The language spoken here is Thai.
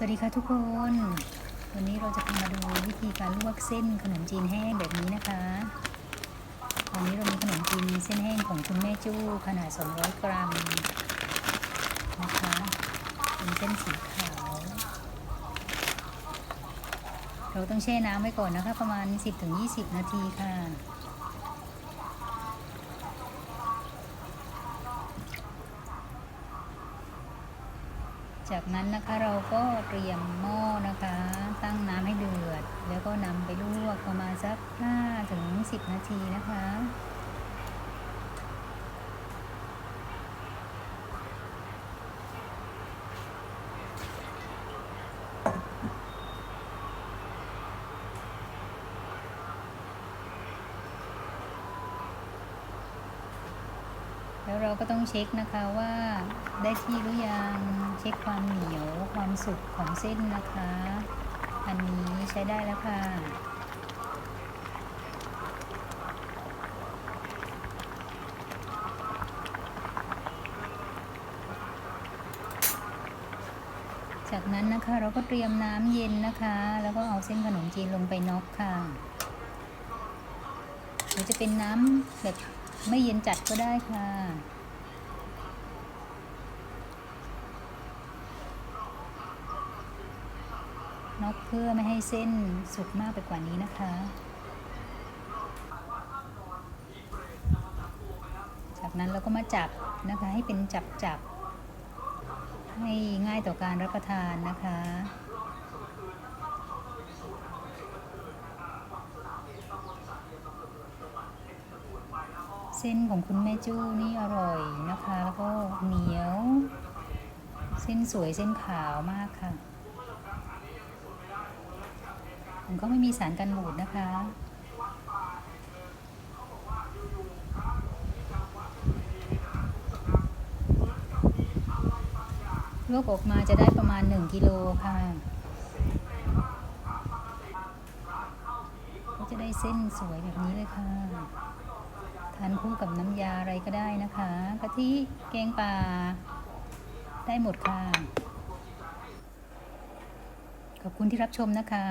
สวัสดีค่ะทุกคน วันนี้เราจะพามาดูวิธีการลวกเส้นขนมจีนแห้งแบบนี้นะคะวันนี้เรามีขนมจีนเส้นแห้งของคุณแม่จู้ขนาด 200 กรัมนะคะเป็นเส้นสีขาว เราต้องแช่น้ำไว้ก่อนนะคะ ประมาณ 10-20 นาทีค่ะ จากนั้นนะคะเราก็เตรียมหม้อนะคะ ตั้งน้ำให้เดือด แล้วก็นำไปลวกประมาณสัก5ถึง10 นาทีนะคะแล้วเราก็ต้องเช็คนะคะว่าได้ที่หรือยัง ช็คความเหนียวความสุกของเส้นนะคะ อันนี้ใช้ได้แล้วค่ะจากนั้นนะคะเราก็เตรียมน้ำเย็นนะคะ แล้วก็เอาเส้นขนมจีนลงไปน็อกค่ะหรือจะเป็นน้ำแบบไม่เย็นจัดก็ได้ค่ะ น็อกเพื่อไม่ให้เส้นสุกมากไปกว่านี้นะคะ จากนั้นเราก็มาจับนะคะให้เป็นจับจับให้ง่ายต่อการรับประทานนะคะเส้นของคุณแม่จู้นี่อร่อยนะคะ แล้วก็เหนียว เส้นสวยเส้นขาวมากค่ะ มันก็ไม่มีสารกันบูดนะคะลวกออกมาจะได้ประมาณ 1 กิโลค่ะ ก็จะได้เส้นสวยแบบนี้เลยค่ะ ทานคู่กับน้ำยาอะไรก็ได้นะคะกะทิแกงป่า ได้หมดค่ะ ขอบคุณที่รับชมนะคะ